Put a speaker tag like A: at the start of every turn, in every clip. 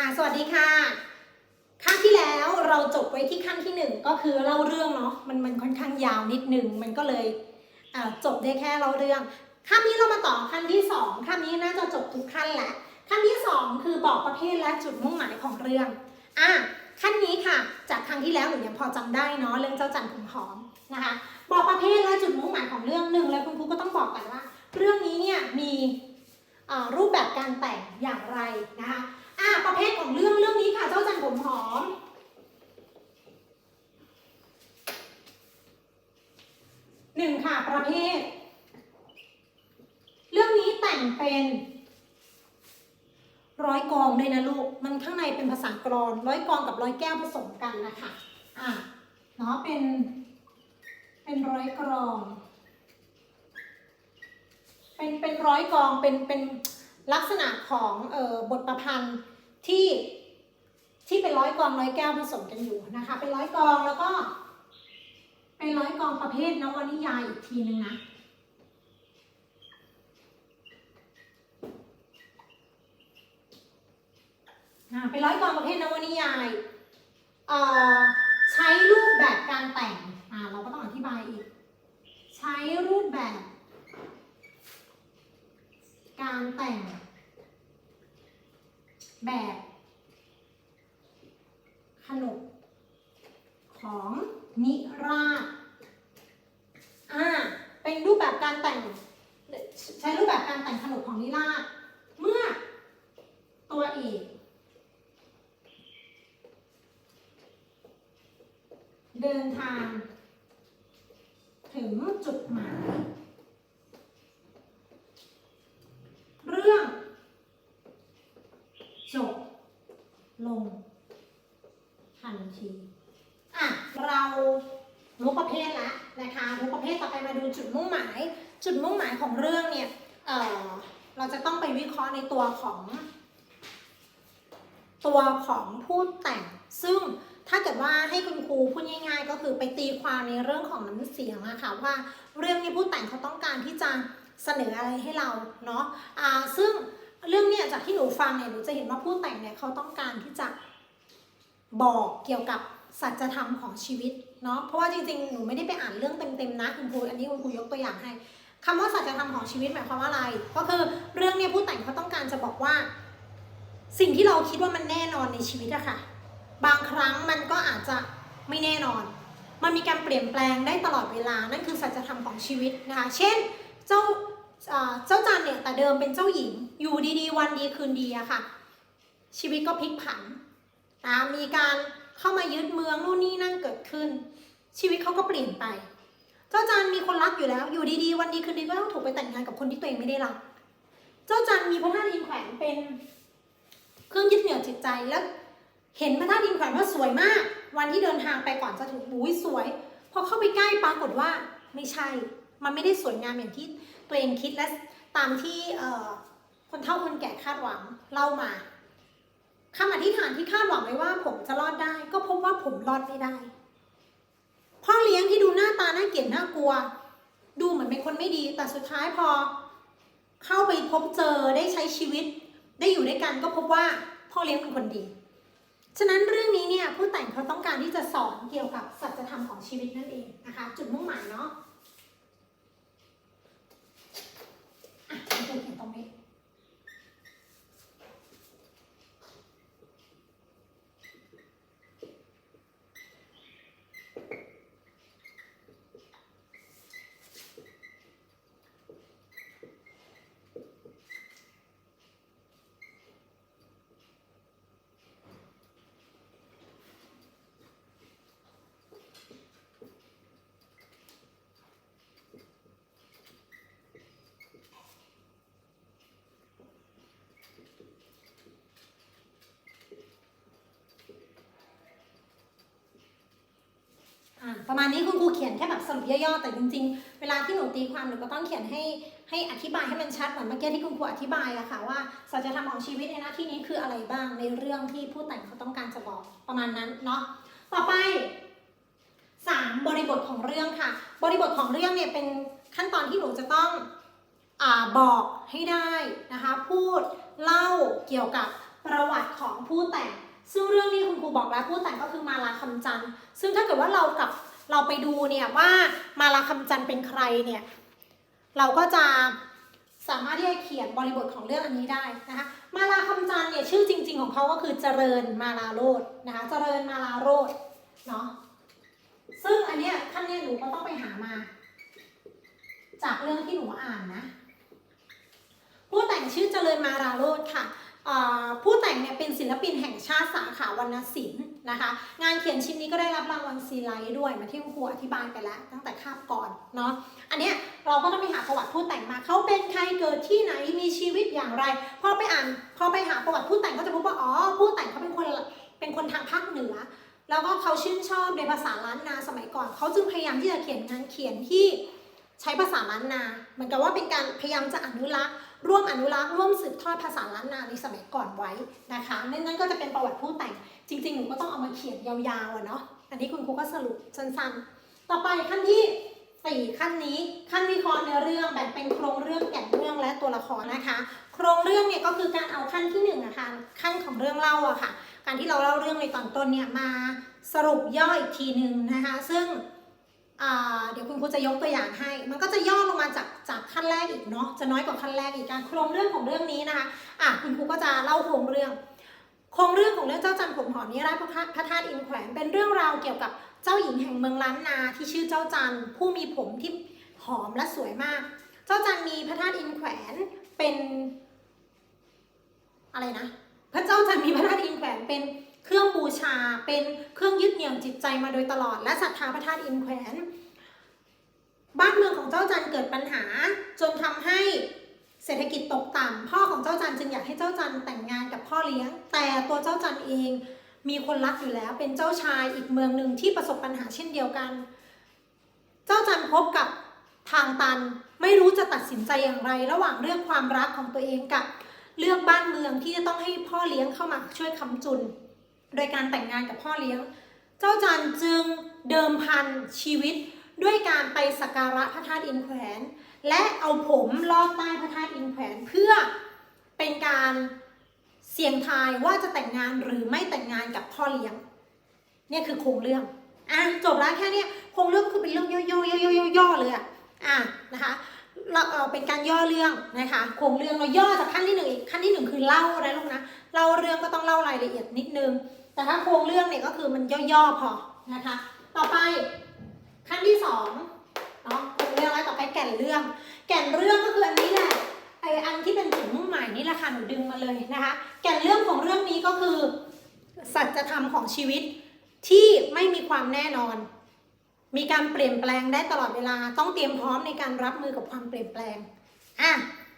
A: อ่าสวัสดีค่ะขั้นที่แล้วเราจบไว้ที่ขั้นที่หนึ่งก็คือเล่าเรื่องเนาะมันมันค่อนข้างยาวนิดนึงมันก็เลยจบได้แค่เล่าเรื่องขั้นนี้เรามาต่อขั้นที่สองขั้นนี้น่าจะจบทุกขั้นแหละขั้นที่สองคือบอกประเภทและจุดมุ่งหมายของเรื่องอะขั้นนี้ค่ะ จากครั้งที่แล้วหนูยังพอจำได้เนาะเรื่องเจ้าจันทร์ผมหอมนะคะ บอกประเภทและจุดมุ่งหมายของเรื่องหนึ่งเลยคุณครูก็ต้องบอกกันว่า เรื่องนี้เนี่ยมีรูปแบบการแต่งอย่างไรนะคะ อ่าประเภทของเรื่องเรื่องนี้ค่ะ เจ้าจันทร์ผมหอม หนึ่งค่ะ ประเภท เรื่องนี้แต่งเป็นร้อยกองด้วยนะลูก มัน ข้างในเป็นภาษากรอนร้อยกรองกับร้อยแก้วผสมกันนะคะอ่าเนาะเป็น เป็นร้อยกรอง เป็นเป็นร้อยกรองเป็นเป็นลักษณะของเอ่อบทประพันธ์ที่ที่เป็นร้อยกรองร้อยแก้วผสมกันอยู่นะคะ เป็นร้อยกรองแล้วก็ เป็นร้อยกรองประเภทนวนิยายอีกทีนึงนะ เป็นร้อยกองประเภทนวนิยายใช้รูปแบบการแต่งเราก็ต้องอธิบายอีก ใช้รูปแบบ การแต่ง แบบ ขนบของนิราศอ่า เป็นรูปแบบการแต่ง ใช้รูปแบบการแต่งขนบของนิราศเมื่อตัวเอก เดินทาง ถึงจุดหมาย เรื่องจบลง ทันที อะ เรารู้ประเภทแล้วนะคะรู้ประเภทต่อไปมาดูจุดมุ่งหมาย จุดมุ่งหมายของเรื่องเนี่ยเออเราจะต้องไปวิเคราะห์ในตัวของ ตัวของผู้แต่งซึ่ง ถ้าเกิดว่าให้คุณครูพูดง่าย ๆ ก็คือไปตีความในเรื่องของน้ำเสียงอะค่ะว่าเรื่องนี้ผู้แต่งเขาต้องการที่จะเสนออะไรให้เราเนาะอ่าซึ่งเรื่องเนี้ยจากที่หนูฟังเนี่ยหนูจะเห็นว่าผู้แต่งเนี่ยเขาต้องการที่จะบอกเกี่ยวกับสัจธรรมของชีวิตเนาะเพราะว่าจริงๆ หนูไม่ได้ไปอ่านเรื่องเต็มๆนะคุณครูอันนี้คุณครูยกตัวอย่างให้คำว่าสัจธรรมของชีวิตหมายความว่าอะไร ก็คือเรื่องเนี้ยผู้แต่งเขาต้องการจะบอกว่า สิ่งที่เราคิดว่ามันแน่นอนในชีวิตอะค่ะ บางครั้งมันก็อาจจะไม่แน่นอน มันมีการเปลี่ยนแปลงได้ตลอดเวลา นั่นคือสัจธรรมของชีวิตนะคะ เช่น เจ้าเจ้าจันเนี่ยแต่เดิมเป็นเจ้าหญิง อยู่ดีๆ วันดีคืนดีอะค่ะ ชีวิตก็พลิกผันนะมีการเข้ามายึดเมืองนู่นนี่นั่นเกิดขึ้น ชีวิตเขาก็เปลี่ยนไป เจ้าจันมีคนรักอยู่แล้ว อยู่ดีๆ วันดีคืนดีก็ต้องถูกไปแต่งงานกับคนที่ตัวเองไม่ได้รัก เจ้าจันมีพระธาตุอินแขวนเป็นเครื่องยึดเหนี่ยวจิตใจแล้ว เห็นพระธาตุดินแขวนว่าสวยมาก วันที่เดินทางไปก่อนจะถึงบุ้ยสวย พอเข้าไปใกล้ปรากฏว่าไม่ใช่ มันไม่ได้สวยงามอย่างที่ตัวเองคิดและตามที่เออคนเฒ่าคนแก่คาดหวังเล่ามาคำอธิษฐานที่คาดหวังไว้ว่า ผมจะรอดได้ ก็พบว่าผมรอดไม่ได้พ่อเลี้ยงที่ดูหน้าตาน่าเกลียดน่ากลัว ดูเหมือนเป็นคนไม่ดี แต่สุดท้ายพอ เข้าไปพบเจอได้ใช้ชีวิต ได้อยู่ด้วยกันก็พบว่าพ่อเลี้ยงเป็นคนดี ฉะนั้นเรื่องนี้เนี่ยผู้แต่งเขาต้องการที่จะสอนเกี่ยวกับสัจธรรมของชีวิตนั่นเองนะคะ จุดมุ่งหมายเนาะอะเขียนตรงนี้ ประมาณนี้คุณครูเขียนแค่แบบสรุปย่อๆแต่จริงๆ เวลาที่หนูตีความหนูก็ต้องเขียนให้ให้อธิบายให้มันชัดเหมือนเมื่อกี้ที่คุณครูอธิบายอะค่ะว่าสัจธรรมของชีวิตในหน้าที่นี้คืออะไรบ้างในเรื่องที่ผู้แต่งเขาต้องการจะบอกประมาณนั้นเนาะต่อไปสามบริบทของเรื่องค่ะ บริบทของเรื่องเนี่ยเป็นขั้นตอนที่หนูจะต้องอบอกให้ได้นะคะ พูดเล่าเกี่ยวกับประวัติของผู้แต่ง ซึ่งเรื่องนี้คุณครูบอกแล้วผู้แต่งก็คือมาลาคำจันทร์ซึ่งถ้าเกิดว่าเรากับเราไปดูเนี่ยว่ามาลาคำจันทร์เป็นใครเนี่ยเราก็จะสามารถที่จะเขียนบริบทของเรื่องอันนี้ได้นะคะมาลาคำจันทร์เนี่ยชื่อจริง ๆ ของเขาก็คือเจริญมาลาโรดนะคะเจริญมาลาโรดเนาะซึ่งอันเนี้ยท่านเนี่ยหนูก็ต้องไปหามา จากเรื่องที่หนูอ่านนะ ผู้แต่งชื่อเจริญมาราโรดค่ะ ผู้แต่งเนี่ยเป็นศิลปินแห่งชาติสาขาวรรณศิลป์นะคะ งานเขียนชิ้นนี้ก็ได้รับรางวัลซีไลท์ด้วยมาที่ครูอธิบายไปแล้ว ตั้งแต่คาบก่อนเนาะอันเนี้ยเราก็ต้องไปหาประวัติผู้แต่งมาเขาเป็นใครเกิดที่ไหนมีชีวิตอย่างไรพอไปอ่านพอไปหาประวัติผู้แต่งก็จะพบว่าอ๋อผู้แต่งเขาเป็นคนเป็นคนทางภาคเหนือ แล้วก็เขาชื่นชอบในภาษาล้านนาสมัยก่อนเขาจึงพยายามที่จะเขียนงานเขียนที่ใช้ภาษาล้านนา เหมือนกับว่าเป็นการพยายามจะอนุรักษ์ ร่วมอนุรักษ์ร่วมสืบทอดภาษาล้านนาในสมัยก่อนไว้นะคะนั่นก็จะเป็นประวัติผู้แต่ง จริงๆหนูก็ต้องเอามาเขียนยาวๆอะเนาะอันนี้คุณครูก็สรุปสั้นๆ ต่อไปขั้นที่สี่ขั้นนี้ขั้นวิเคราะห์เนื้อเรื่องแบ่งเป็นโครงเรื่องแก่นเรื่องและตัวละครนะคะ โครงเรื่องเนี่ยก็คือการเอาขั้นที่หนึ่งนะคะขั้นของเรื่องเล่าอะค่ะ การที่เราเล่าเรื่องในตอนต้นเนี่ยมาสรุปย่ออีกทีหนึ่งนะคะ ซึ่ง เดี๋ยวคุณครูจะยกตัวอย่างให้ มันก็จะย่อลงมาจากจากขั้นแรกอีกเนาะ จะน้อยกว่าขั้นแรกอีกการโครงเรื่องของเรื่องนี้นะคะ อะคุณครูก็จะเล่าโครงเรื่อง โครงเรื่องของเรื่องเจ้าจันผมหอมนิราชพระธาตุพระธาตุอินแขวนเป็นเรื่องราวเกี่ยวกับเจ้าหญิงแห่งเมืองล้านนาที่ชื่อเจ้าจันผู้มีผมที่หอมและสวยมาก เจ้าจันมีพระธาตุอินแขวนเป็น อะไรนะ พระเจ้าจันมีพระธาตุอินแขวนเป็น เครื่องบูชาเป็นเครื่องยึดเหนี่ยวจิตใจมาโดยตลอด และศรัทธาพระธาตุอินแขวน บ้านเมืองของเจ้าจันเกิดปัญหา จนทำให้เศรษฐกิจตกต่ำพ่อของเจ้าจันจึงอยากให้เจ้าจันแต่งงานกับพ่อเลี้ยง แต่ตัวเจ้าจันเองมีคนรักอยู่แล้ว เป็นเจ้าชายอีกเมืองหนึ่งที่ประสบปัญหาเช่นเดียวกัน เจ้าจันพบกับทางตันไม่รู้จะตัดสินใจอย่างไร ระหว่างเรื่องความรักของตัวเองกับเลือกบ้านเมืองที่จะต้องให้พ่อเลี้ยงเข้ามาช่วยคำจุน โดยการแต่งงานกับพ่อเลี้ยง เจ้าจันจึงเดิมพันชีวิตด้วยการไปสักการะพระธาตุอินแขวน และเอาผมลอดใต้พระธาตุอินแขวน เพื่อเป็นการเสี่ยงทายว่าจะแต่งงานหรือไม่แต่งงานกับพ่อเลี้ยง เนี่ยคือโครงเรื่องอะจบแล้วแค่นี้โครงเรื่องคือเป็นเรื่องย่อยๆๆๆๆๆเลยอะอะนะคะเราเป็นการย่อเรื่องนะคะโครงเรื่องเราย่อจากขั้นที่หนึ่งอีกขั้นที่หนึ่งคือเล่านะลูกนะเล่าเรื่องก็ต้องเล่ารายละเอียดนิดนึง แต่ถ้าโครงเรื่องเนี่ยก็คือมันย่อๆพอนะคะ ต่อไปขั้นที่สองเนาะโครงเรื่องแล้วต่อไปแก่นเรื่อง แก่นเรื่องก็คืออันนี้แหละไออันที่เป็นจุดมุ่งหมายนี่แหละค่ะหนูดึงมาเลยนะคะ แก่นเรื่องของเรื่องนี้ก็คือ สัจธรรมของชีวิตที่ไม่มีความแน่นอน มีการเปลี่ยนแปลงได้ตลอดเวลา ต้องเตรียมพร้อมในการรับมือกับความเปลี่ยนแปลงอะ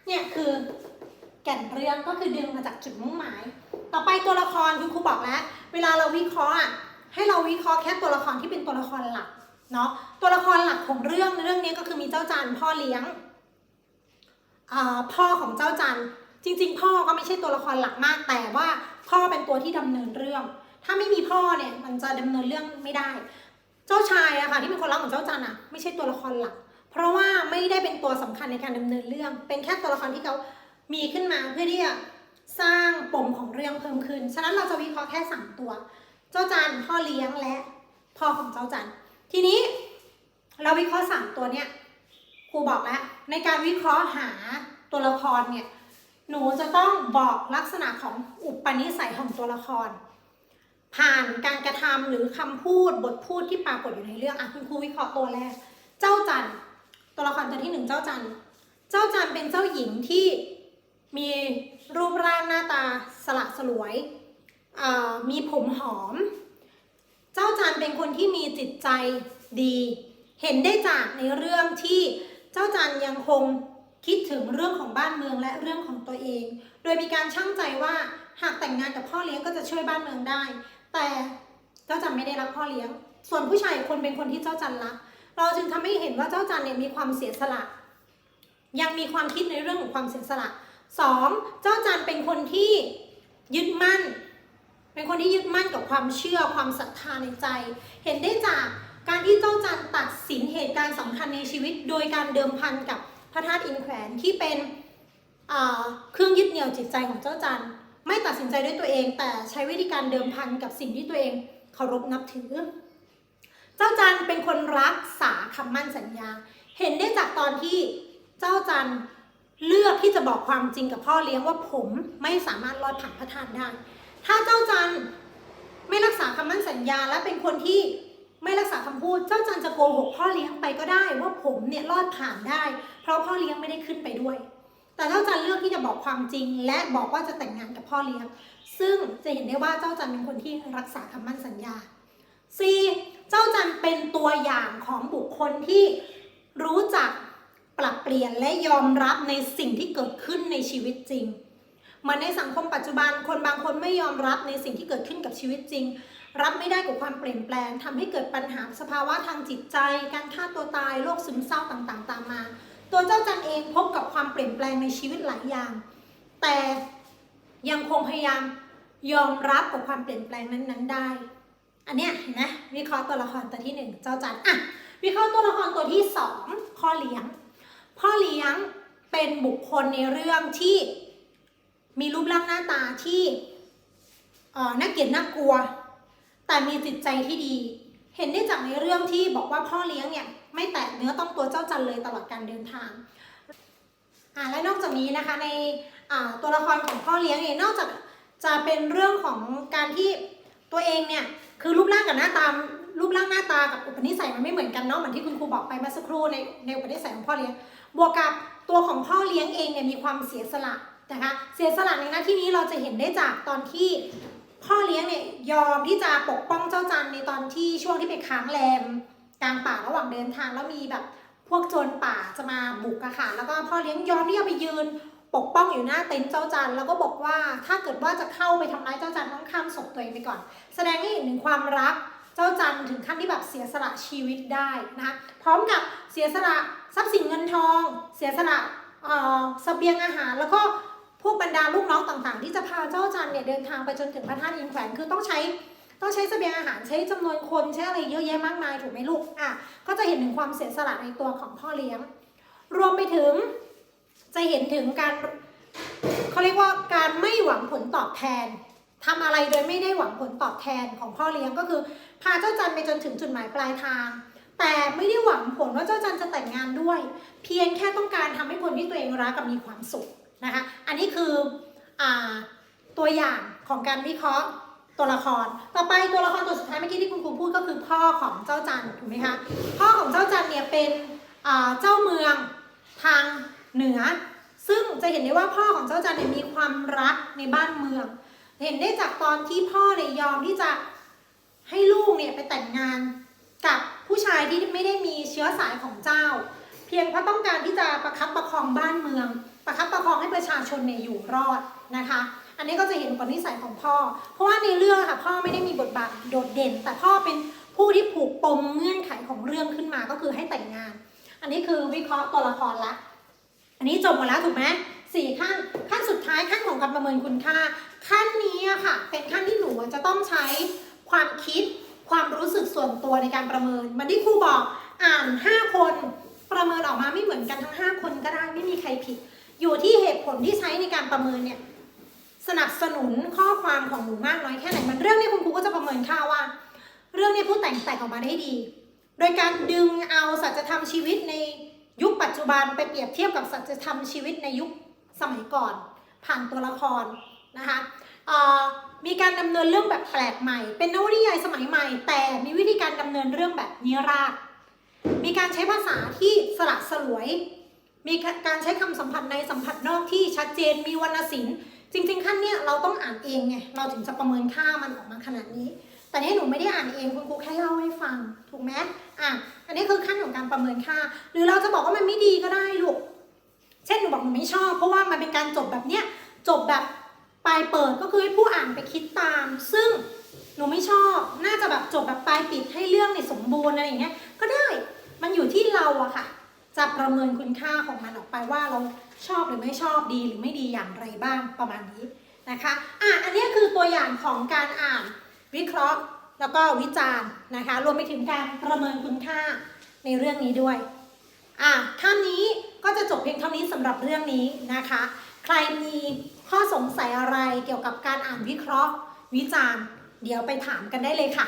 A: เนี่ยคือแก่นเรื่องก็คือดึงมาจากจุดมุ่งหมาย ต่อไปตัวละครคุณครูบอกแล้ว เวลาเราวิเคราะห์อะให้เราวิเคราะห์แค่ตัวละครที่เป็นตัวละครหลักเนาะตัวละครหลักของเรื่องเรื่องนี้ก็คือมีเจ้าจันพ่อเลี้ยงพ่อของเจ้าจันจริง ๆ พ่อก็ไม่ใช่ตัวละครหลักมาก แต่ว่าพ่อเป็นตัวที่ดำเนินเรื่อง ถ้าไม่มีพ่อเนี่ยมันจะดำเนินเรื่องไม่ได้ เจ้าชายอะค่ะที่เป็นคนรักของเจ้าจันอะไม่ใช่ตัวละครหลัก เพราะว่าไม่ได้เป็นตัวสำคัญในการดำเนินเรื่อง เป็นแค่ตัวละครที่เขามีขึ้นมาเพื่อที่จะ สร้างปมของเรื่องเพิ่มขึ้น ฉะนั้นเราจะวิเคราะห์แค่สามตัว เจ้าจันพ่อเลี้ยงและพ่อของเจ้าจันทีนี้เราวิเคราะห์สามตัวเนี่ยครูบอกแล้วในการวิเคราะห์หาตัวละครเนี่ยหนูจะต้องบอกลักษณะของอุปนิสัยของตัวละคร ผ่านการกระทำหรือคำพูดบทพูดที่ปรากฏอยู่ในเรื่องอะคุณครูวิเคราะห์ตัวแรก เจ้าจันตัวละครตัวที่หนึ่งเจ้าจันเจ้าจันเป็นเจ้าหญิงที่ มีรูปร่างหน้าตาสละสลวย มีผมหอม เจ้าจันเป็นคนที่มีจิตใจดี เห็นได้จากในเรื่องที่เจ้าจันยังคงคิดถึงเรื่องของบ้านเมืองและเรื่องของตัวเอง โดยมีการชั่งใจว่าหากแต่งงานกับพ่อเลี้ยงก็จะช่วยบ้านเมืองได้ แต่เจ้าจันไม่ได้รักพ่อเลี้ยง ส่วนผู้ชายคนเป็นคนที่เจ้าจันรัก เราจึงทำให้เห็นว่าเจ้าจันเนี่ยมีความเสียสละ ยังมีความคิดในเรื่องของความเสียสละ สองเจ้าจันเป็นคนที่ยึดมั่น เป็นคนที่ยึดมั่นกับความเชื่อความศรัทธาในใจ เห็นได้จากการที่เจ้าจันตัดสินเหตุการณ์สำคัญในชีวิต โดยการเดิมพันกับพระธาตุอินแขวนที่เป็นเครื่องยึดเหนี่ยวจิตใจของเจ้าจันไม่ตัดสินใจด้วยตัวเอง แต่ใช้วิธีการเดิมพันกับสิ่งที่ตัวเองเคารพนับถือ เจ้าจันเป็นคนรักษาคำมั่นสัญญา เห็นได้จากตอนที่เจ้าจัน เลือกที่จะบอกความจริงกับพ่อเลี้ยงว่าผมไม่สามารถรอดผ่านพระธาตุได้ ถ้าเจ้าจันไม่รักษาคำมั่นสัญญาและเป็นคนที่ไม่รักษาคำพูด เจ้าจันจะโกหกพ่อเลี้ยงไปก็ได้ว่าผมเนี่ยรอดผ่านได้ เพราะพ่อเลี้ยงไม่ได้ขึ้นไปด้วย แต่เจ้าจันเลือกที่จะบอกความจริง และบอกว่าจะแต่งงานกับพ่อเลี้ยง ซึ่งจะเห็นได้ว่าเจ้าจันเป็นคนที่รักษาคำมั่นสัญญา C เจ้าจันเป็นตัวอย่างของบุคคลที่รู้จัก ปรับเปลี่ยนและยอมรับในสิ่งที่เกิดขึ้นในชีวิตจริงมือนในสังคมปัจจุบันคนบางคนไม่ยอมรับในสิ่งที่เกิดขึ้นกับชีวิตจริง รับไม่ได้กับความเปลี่ยนแปลงทำให้เกิดปัญหาสภาวะทางจิตใจ การฆ่าตัวตายโรคซึมเศร้าต่างๆ ตามมา ตัวเจ้าจันเองพบกับความเปลี่ยนแปลงในชีวิตหลายอย่าง แต่ยังคงพยายามยอมรับกับความเปลี่ยนแปลงนั้นๆได้ อันเนี้ยเห็นไหมวิเคราะห์ตัวละครตัวที่หนึ่งเจ้าจันอะวิเคราะห์ตัวละครตัวที่สองพ่อเลี้ยง พ่อเลี้ยงเป็นบุคคลในเรื่องที่มีรูปร่างหน้าตาที่น่าเกลียดน่ากลัว แต่มีจิตใจที่ดี เห็นได้จากในเรื่องที่บอกว่าพ่อเลี้ยงเนี่ยไม่แตะเนื้อต้องตัวเจ้าจันเลยตลอดการเดินทางอ่าและนอกจากนี้นะคะในตัวละครของพ่อเลี้ยงเนี่ยนอกจากจะเป็นเรื่องของการที่ตัวเองเนี่ยคือรูปร่างกับหน้าตารูปร่างหน้าตากับอุปนิสัยมันไม่เหมือนกันเนาะเหมือนที่คุณครูบอกไปเมื่อสักครู่ในในอุปนิสัยของพ่อเลี้ยง บวกกับตัวของพ่อเลี้ยงเองเนี่ยมีความเสียสละนะคะเสียสละในหน้าที่นี้เราจะเห็นได้จากตอนที่พ่อเลี้ยงเนี่ยยอมที่จะปกป้องเจ้าจันในตอนที่ช่วงที่ไปค้างแรมกลางป่าระหว่างเดินทางแล้วมีแบบพวกโจรป่าจะมาบุกอะค่ะแล้วก็พ่อเลี้ยงยอมที่จะไปยืนปกป้องอยู่หน้าเต็นท์เจ้าจันแล้วก็บอกว่าถ้าเกิดว่าจะเข้าไปทำร้ายเจ้าจันต้องข้ามศพตัวเองไปก่อน แสดงให้เห็นถึงความรัก จ้าจันถึงขั้นที่แบบเสียสละชีวิตได้นะคะพร้อมกับเสียสละทรัพย์สินเงินทอง เสียสละเอ่อเสบียงอาหาร แล้วก็พวกบรรดาลูกน้องต่างๆ ที่จะพาเจ้าจันเนี่ยเดินทางไปจนถึงพระธาตุอินแขวนคือต้องใช้ต้องใช้สเสบียงอาหารใช้จำนวนคนใช้อะไรเยอะแยะมากมายถูกไหมลูกอะก็จะเห็นถึงความเสียสละในตัวของพ่อเลี้ยง รวมไปถึงจะเห็นถึงการเขาเรียกว่าการไม่หวังผลตอบแทนทำอะไรโดยไม่ได้หวังผลตอบแทนของพ่อเลี้ยงก็คือ พาเจ้าจันไปจนถึงจุดหมายปลายทาง แต่ไม่ได้หวังผลว่าเจ้าจันจะแต่งงานด้วย เพียงแค่ต้องการทำให้คนที่ตัวเองรักกับมีความสุขนะคะ อันนี้คืออตัวอย่างของการวิเคราะห์ตัวละคร ต่อไปตัวละครตัวสุดท้ายเมื่อกี้ที่คุณครูพูดก็คือพ่อของเจ้าจันถูกไหมคะ พ่อของเจ้าจันเนี่ยเป็นเจ้าเมืองทางเหนือ ซึ่งจะเห็นได้ว่าพ่อของเจ้าจันเนี่ยมีความรักในบ้านเมือง เห็นได้จากตอนที่พ่อเนี่ยยอมที่จะ ให้ลูกเนี่ยไปแต่งงานกับผู้ชายที่ไม่ได้มีเชื้อสายของเจ้า เพียงเพราะต้องการที่จะประคับประคองบ้านเมือง ประคับประคองให้ประชาชนเนี่ยอยู่รอดนะคะ อันนี้ก็จะเห็นกว่านิสัยของพ่อ เพราะว่าในเรื่องค่ะพ่อไม่ได้มีบทบาทโดดเด่น แต่พ่อเป็นผู้ที่ผูกปมเงื่อนไขของเรื่องขึ้นมาก็คือให้แต่งงาน อันนี้คือวิเคราะห์ตัวละครละอันนี้จบหมดแล้วถูกไหมสี่ขั้นขั้นสุดท้ายขั้นของการประเมินคุณค่า ขั้นนี้อะค่ะ เป็นขั้นที่หนูจะต้องใช้ ความคิด ความรู้สึกส่วนตัวในการประเมินมันที่ครูบอกอ่าน 5 คน ประเมินออกมาไม่เหมือนกันทั้ง 5 คนก็ได้ไม่มีใครผิด อยู่ที่เหตุผลที่ใช้ในการประเมินเนี่ยสนับสนุนข้อความของหนูมากน้อยแค่ไหนมันเรื่องนี้คุณครูก็จะประเมินค่าว่า เรื่องนี้ผู้แต่งแต่งออกมาได้ดี โดยการดึงเอาสัจธรรมชีวิตในยุคปัจจุบันไปเปรียบเทียบกับสัจธรรมชีวิตในยุคสมัยก่อน ผ่านตัวละครนะคะ มีการดำเนินเรื่องแบบแปลกใหม่ เป็นนวนิยายสมัยใหม่ แต่มีวิธีการดำเนินเรื่องแบบนิราศมีการใช้ภาษาที่สละสลวย มีการใช้คำสัมผัสในสัมผัสนอกที่ชัดเจน มีวรรณศิลป์ จริงๆขั้นเนี้ยเราต้องอ่านเองไง เราถึงจะประเมินค่ามันออกมาขนาดนี้ แต่เนี้ยหนูไม่ได้อ่านเองคุณครูแค่เล่าให้ฟัง ถูกไหมอะ อันนี้คือขั้นของการประเมินค่า หรือเราจะบอกว่ามันไม่ดีก็ได้ลูก เช่นหนูบอกหนูไม่ชอบ เพราะว่ามันเป็นการจบแบบเนี้ย จบแบบ ปลายเปิดก็คือให้ผู้อ่านไปคิดตาม ซึ่งหนูไม่ชอบ น่าจะแบบจบแบบปลายปิดให้เรื่องเนี่ยสมบูรณ์อะไรอย่างเงี้ย ก็ได้ มันอยู่ที่เราอะค่ะ จะประเมินคุณค่าของมันออกไปว่าเราชอบหรือไม่ชอบดีหรือไม่ดีอย่างไรบ้างประมาณนี้นะคะ อะ อันนี้คือตัวอย่างของการอ่านวิเคราะห์ แล้วก็วิจารณ์นะคะ รวมไปถึงการประเมินคุณค่าในเรื่องนี้ด้วย อะท่านนี้ก็จะจบเพียงเท่านี้สำหรับเรื่องนี้นะคะ ใครมี ข้อสงสัยอะไรเกี่ยวกับการอ่านวิเคราะห์ วิจารณ์ เดี๋ยวไปถามกันได้เลยค่ะ